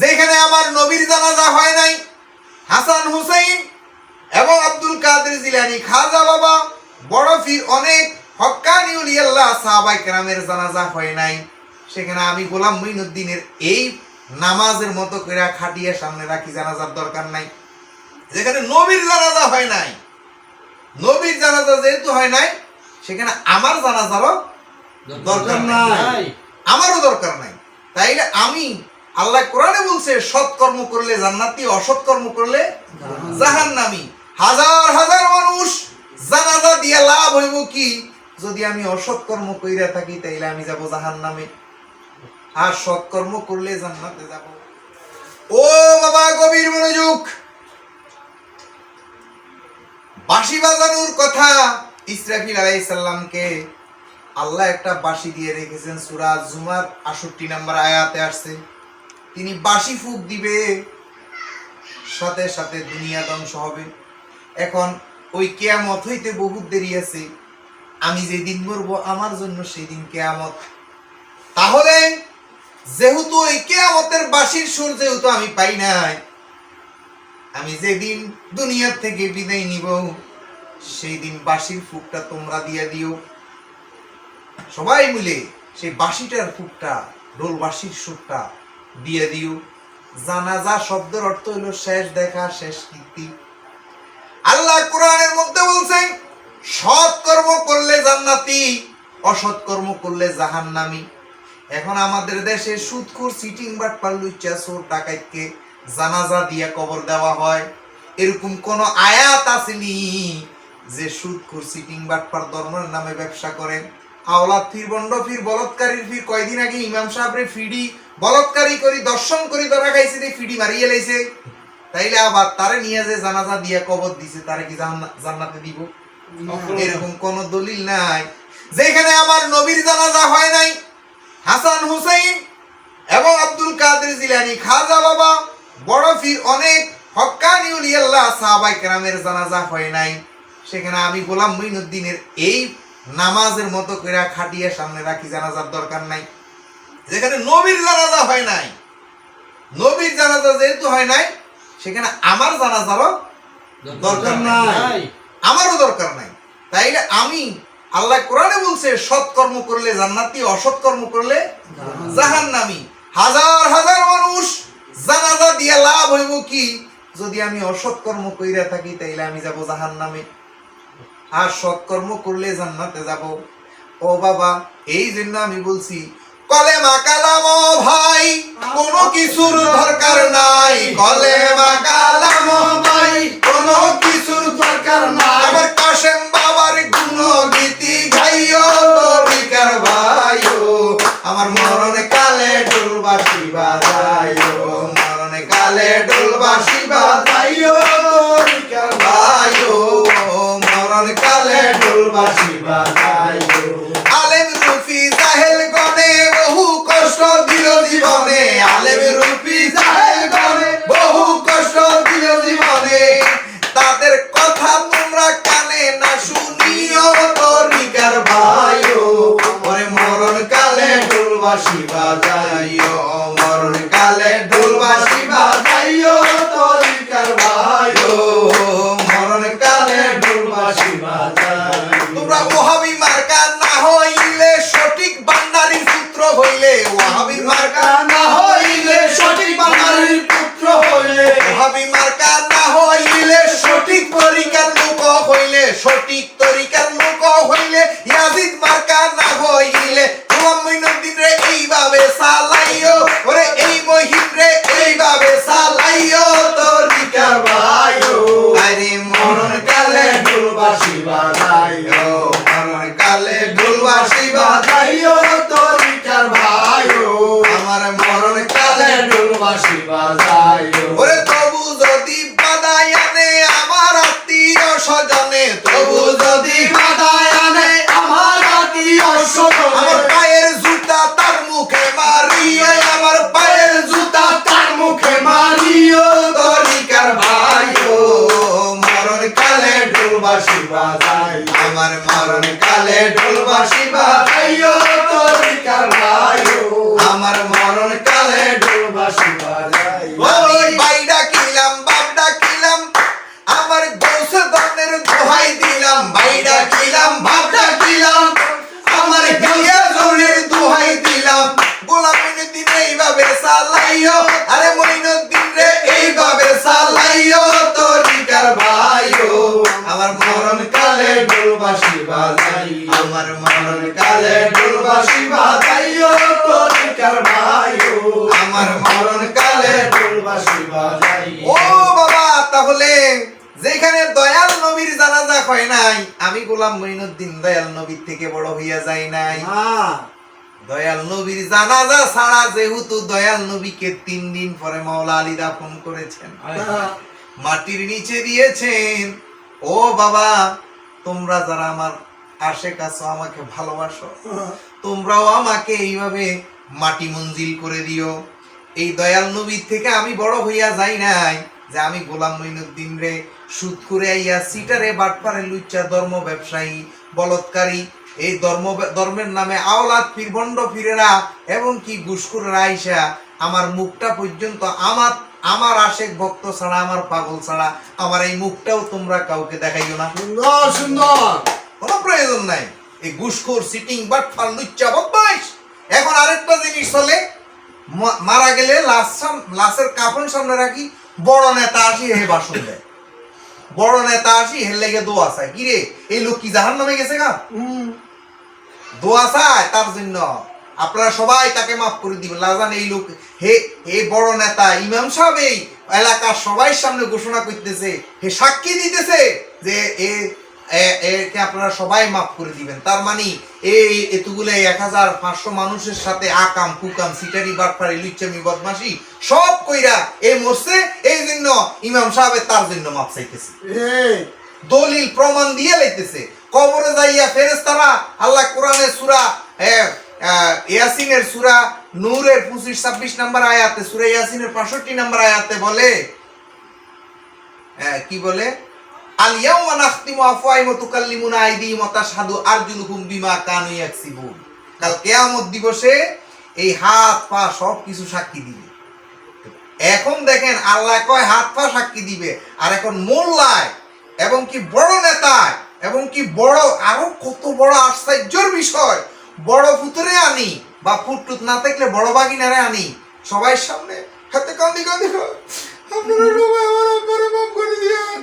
যেখানে আমার নবীর জানাজা হয় নাই হাসান হুসাইন এবং আব্দুল কাদের জিলানি খাজা বাবা বড় ফির অনেক হক্কানি উলিয়াল্লাহ সাহাবাই কেরামের জানাজা হয় নাই। সেখানে আমি গোলাম মঈনুদ্দিনের এই নামাজের মতো করে খাটিয়ে সামনে রাখি জানাজার দরকার নাই। যেখানে নবীর জানাজা হয় নাই নবীর জানাজা যেহেতু হয় নাই সেখানে আমার জানাজারও দরকার নাই। আমারও দরকার নাই। তাইলে আমি আল্লাহ কোরআনে বলছে, সৎ কর্ম করলে জান্নাতি, অসৎ কর্ম করলে জাহান্নামি। হাজার হাজার মানুষ জানাজা দিয়ে লাভ হইব কি? যদি আমি অসৎ কর্ম কইরা থাকি, তাইলে আমি যাব জাহান্নামে। আর সৎ কর্ম করলে জান্নাতে যাব। ও বাবা, গভীর মনোযোগ। বাঁশি বাজানোর কথা ইসরাফিল আলাইসাল্লামকে আল্লাহ একটা বাঁশি দিয়ে রেখেছেন। সুরা জুমার আষট্টি নাম্বার আয়াতে আসছে। তিনি বাঁশি ফুক দিবে। সাথে সাথে দুনিয়া ধ্বংস হবে। এখন ওই কেয়ামত হইতে বহুত দেরি আছে। আমি যেদিন মরবো আমার জন্য সেই দিন কেয়ামত। তাহলে যেহেতু ওই কেয়ামতের বাঁশির সুর যেহেতু আমি পাই নাই, আমি যেদিন দুনিয়ার থেকে বিদায় নিব সেই দিন বাঁশির ফুকটা তোমরা দিয়ে দিও। সবাই মিলে সেই বাঁশিটার ফুকটা, ঢোল বাঁশির সুরটা দিয়ে দিও। জানাজা শব্দের অর্থ হলো শেষ দেখা, শেষ কীর্তি। আল্লাহ কোরআনের মধ্যে বলছেন, সৎ কর্ম করলে জান্নাতি, অসৎ কর্ম করলে জাহান্নামি। এখন আমাদের দেশে সুদখোর সিটিং বাট পাল্লুচ্চা চোর ডাকাইতকে জানাজা দিয়া কবর দেওয়া হয়। এরকম কোন আয়াত আসেনি যে সুদখোর সিটিং বাট বাটপার ধর্মের নামে ব্যবসা করেন আওলাদ ফির বন্ড ফির বলৎকারীর ফির কয়দিন আগে ইমাম সাহেবরে ফিডি বলৎকারী করি দর্শন করি ধরা খাইছে রে ফিডি মারিয়ে লাইছে। তাইলে আবার তারে নিয়ে যে জানাজা দিয়ে কবর দিছে তারে কি জান্না- জান্নাতে দিব? এরকম কোন দলিল নাই। যেখানে আমার নবীর জানাজা হয় নাই হাসান হুসাইন এবং আব্দুল কাদের জিলানি খাজা বাবা বড় ফির অনেক হক্কানি উলিয়াল্লাহ সাহাবাই কেরামের জানাজা হয় নাই। সেখানে আমি গোলাম মঈনুদ্দিনের এই নামাজের মতো করে খাটিয়ে সামনে রাখি জানাজার দরকার নাই। যেখানে নবীর জানাজা হয় নাই। নবীর জানাজা যেহেতু হয় নাই সেখানে আমার জানাজারও দরকার নাই। আমারও দরকার নাই। তাইলে আমি আল্লাহ কোরআনে বলছে সৎ কর্ম করলে জান্নাতি অসৎ কর্ম করলে জাহান্নামি। হাজার হাজার মানুষ জানাজা দিয়া লাভ হইব কি? যদি আমি অসৎ কর্ম কইরা থাকি তাইলে আমি যাব জাহান্নামে। আর সৎকর্ম করলে জান্নাতে যাব। ও বাবা এই জন্য আমি বলছি কলেমা কালাম ভাই, কোনো কিছুর দরকার নাই। কলেমা কালাম ভাই, কোনো কিছুর দরকার নাই। আমার কাশেম বাবার গুণ তোমরা ওহাবি মার্কা না হইলে সঠিক বান্দারির পুত্র হইলে ওহাবি মার্কা না হইলে সঠিক বান্দারির পুত্র হইলে ওহাবি মার্কা না হইলে সঠিক তরিকার লোক হইলে, সঠিক তরিকার লোক হইলে, ইয়াজিদ মার্কা না হইলে, গোলাম মঈনুদ্দিন রে এইভাবে সালাইও বলে ঢোলবাসি বাজাইও, তোরি কারবাইও আমার মরণ কালে ঢোলবাসি বাজাইও। দোহাই দিলাম, ভাই ডাকিলাম, বাপ এইভাবে সালাইও আরে মইনুদ্দিন ডোলবাসি বাজাইও তরিকার ভাইও। আমার মরণ কালে ডোলবাসি বাজাই ও বাবা তাহলে যেখানে দয়াল নবীর জানাজা হয় নাই আমি গোলাম মঈনুদ্দিন দয়াল নবীর থেকে বড় হইয়া যাই নাই। হ্যাঁ দয়াল নবীর জানাজা ছাড়া যেহেতু দয়াল নবীকে তিন দিন পরে মাওলা আলী দাফন করেছেন। মাটির নিচে দিয়েছেন। ও বাবা তোমরা যারা আমার আশেক আছো আমাকে ভালোবাসো। তোমরাও আমাকে এইভাবে মাটি মঞ্জিল করে দিও। এই দয়াল নবীর থেকে আমি বড় হইয়া যাই নাই যে আমি গোলাম মঈনুদ্দিন রে সুদ করে আইয়া সিটারে বাটপারে লুচ্চা ধর্ম ব্যবসায়ী বলৎকারী। এই ধর্ম ধর্মের নামে আওলাদ ফির বন্ড ফিরেরা এবং কি ঘুষখুরেরা আইসা আমার মুখটা পর্যন্ত আমার আমার আশেক ভক্ত ছাড়া আমার পাগল ছাড়া আমার এই মুখটাও তোমরা কাউকে দেখাইও না। সুন্দর সুন্দর। কোনো প্রয়োজন নাই। এই ঘুষখোর সিটিং বাট ফাল লুচ্চা বদমাইশ। এখন আরেকটা জিনিস চলে মারা গেলে লাশ লাশের কাফন সামনে রাখি বড় নেতা আসি হে বাসন দেয়। বড় নেতা আসি হের লেগে দোয়া চায়। কি রে এই লোক কি জাহান নামে গেছে গা? দোয়া চায় তার জন্য। আপনারা সবাই তাকে মাফ করে দিবেন। লাজান এই লোক হে হে বড় নেতা ইমাম সাহেব এই এলাকার সবাই সামনে ঘোষণা করতেছে। হে সাক্ষী দিতেছে যে এ- একে আপনারা সবাই মাফ করে দিবেন। তার মানে এই এতগুলো এক হাজার পাঁচশো মানুষের সাথে আকাম কুকাম সিটারি বাটফারি লুচ্চামি বদমাসি সব কইরা মরছে এই জন্য ইমাম সাহেবের তার জন্য মাপ চাইতেছে। দলিল প্রমাণ দিয়ে লাইতেছে। কবরে যাইয়া ফেরেশতারা আল্লাহ কোরআনের সূরা ইয়াসিনের সূরা নূরের 25 26 নম্বর আয়াতে সুরা ইয়াসিনের 65 নম্বর আয়াতে বলে হ্যাঁ, কি বলে? আল ইয়াউমা নাখতিমু আফওয়াহিম ওয়া তুকাল্লিমুনা আইদিহিম ওয়া তাশহাদু আরজুলুহুম বিমা কাল দিবসে এই হাত পা সব কিছু সাক্ষী দিবে। এখন দেখেন কয় হাত পা সাক্ষী দিবে, আর এখন মোল্লায়, এবং কি বড় নেতায়, এবং কি বড়, আরও কত বড় আশ্চর্যের বিষয়, বড় পুতুরে আনি, বা ফুটটুত না থাকলে বড় বাগিনারে আনি, সবাই সামনে হাতে কান্দি কান্দি আপনারা সবাই আমার আব্বারে মাফ করে দিয়েন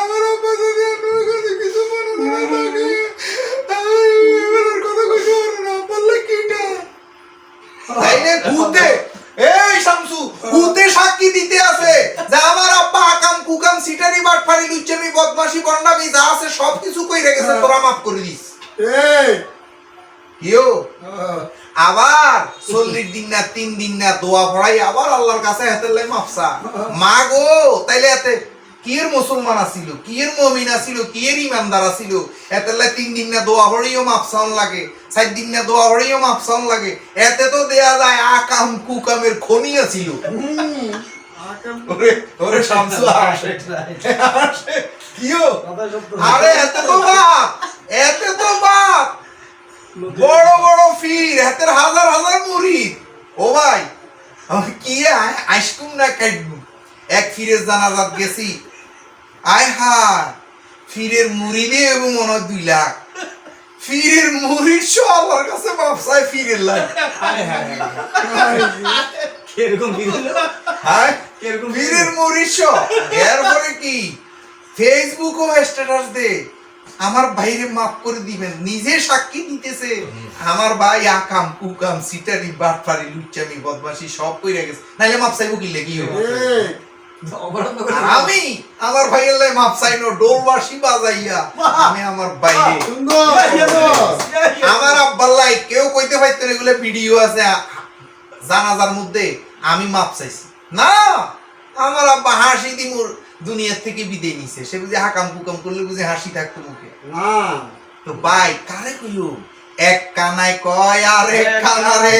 আমার আব্বা যদি আপনার কাছে কিছু মনে না থাকে আমি কথা কইতে পারব না। বললে কিটা? তাইলে ভূতে। এই শামসু ভূতে সাক্ষী দিতে আছে। যে আমার আব্বা আকাম কুকাম সিটারি বাটপারি লুচ্চামি বদমাশি বন্ডামি যা আছে সব কিছু কই রেখেছে তোরা মাফ করে দিস। এই। কিও আবার চল্লিশ দিন না তিন দিন না দোয়া পড়াই আবার আল্লাহর কাছে হাতের লাই মাপসা মা গো তাইলে এতে কিয়ের মুসলমান আছিল কিয়ের মমিন আছিল কিয়ের ইমানদার আছিল এতের লাই তিন দিন না দোয়া পড়িও মাপসাউন লাগে চার দিন না দোয়া পড়িও মাপসাউন লাগে। এতে তো দেয়া যায় আকাম কুকামের খনি হুম ওরে ওরে শামসু আসে আসে কিও আরে এতে তো বাপ এতে তো বাপ। বড় বড় ফির হাতের হাজার হাজার মুড়ি। ও ভাই আমি কি আইসকুম না কাটবো এক ফিরের জানাজাত গেছি। আয় হায় ফিরের মুড়ি দিয়ে এবং মনে হয় দুই লাখ। ফিরের মুড়ির সব আল্লাহর কাছে ব্যবসায় ফিরের লাখ। কীরকম হ্যাঁ কীরকম বীরের মরিস এরপরে কি? ফেসবুক ও স্ট্যাটাস দে। আমার ভাইরে মাফ করে দিবেন নিজে সাক্ষী দিতেছে। আমার ভাই আকাম কুকাম সিটারি বাটপারি লুচ্চামি বদমাশি সব কইরা গেছে। নাইলে মাপ চাইব কি লেগি? আমি আমার ভাইয়ের লাই মাপ চাইনো ডোলবাসি বাজাইয়া আমি আমার বাইরে আমার আব্বাল্লাই কেউ কইতে পারতো না, এগুলো ভিডিও আছে। জানাজার মধ্যে আমি মাপ চাইছি। না আমার আব্বা হাসি দিমুর। দুনিয়ার থেকে বিদায় নিছে। সে বুঝে হাকাম কুকাম করলে বুঝে হাসি থাকতো মুখে। না। তো ভাই কারে কইও? এক কানায় কয় আর এক কানারে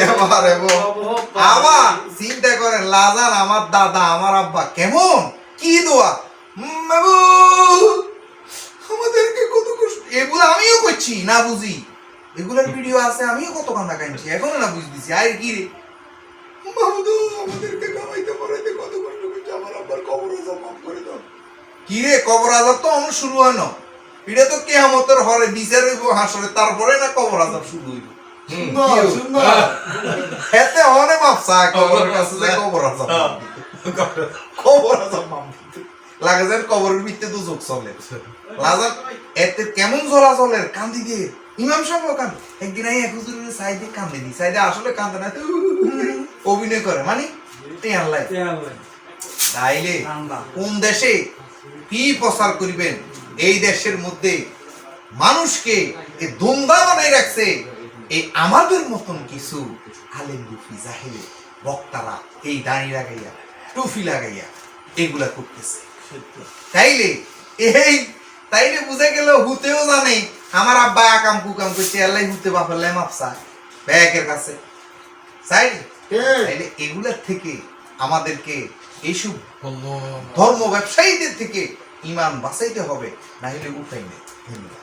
এবারে বো। আবার চিন্তা করেন লাজান আমার দাদা আমার আব্বা কেমন? কি দোয়া? উম, বাবু আমাদেরকে কত কষ্ট। এগুলো আমিও করছি না বুঝি? এগুলোর ভিডিও আছে আমিও কত কান্না কাঁদছি। এখনও না বুঝ বুঝতেছি আর কি রে? মাহমুদু আমাদেরকে কামাইতে পড়াইতে কত করছে কবর আজাব মাফ করে দাও। কি রে কবর আজাব তো আমার শুরু হয় না। এটা তো কেয়ামতের হরে বিচার হইব হাসরে তারপরে না কবর আজাব শুরু হইব। সুন্দর সুন্দর এতে অনেক মাপসা কবরের কাছে যে কবর আছে কবর আছে লাগে যেন কবরের ভিতরে তো যোগ চলে। লাজার এতে কেমন চলাচলের কান্দি দিয়ে ইমাম সাহেব কান একদিন আই এক হুজুরের সাইডে কান্দে দি সাইডে আসলে কান্দে না। অভিনয় করে। মানে টেয়ার লাই তাইলে কোন দেশে কি প্রচার করিবেন? এই দেশের মধ্যে মানুষকে দুমদা বানাই রাখছে। এই আমাদের মতন কিছু আলেম রুফি জাহেলে বক্তারা এই দাঁড়ি লাগাইয়া টুফি লাগাইয়া এগুলা করতেছে। তাইলে এই তাইলে বুঝে গেল হুতেও জানে আমার আব্বা আকাম কুকাম করছে আল্লাহ হুতে বাপের লাই মাপসা ব্যাগের কাছে। তাইলে এগুলার থেকে আমাদেরকে এইসব ধর্ম ব্যবসায়ীদের থেকে ইমান বাঁচাইতে হবে না হলে উঠাই নেই ধন্যবাদ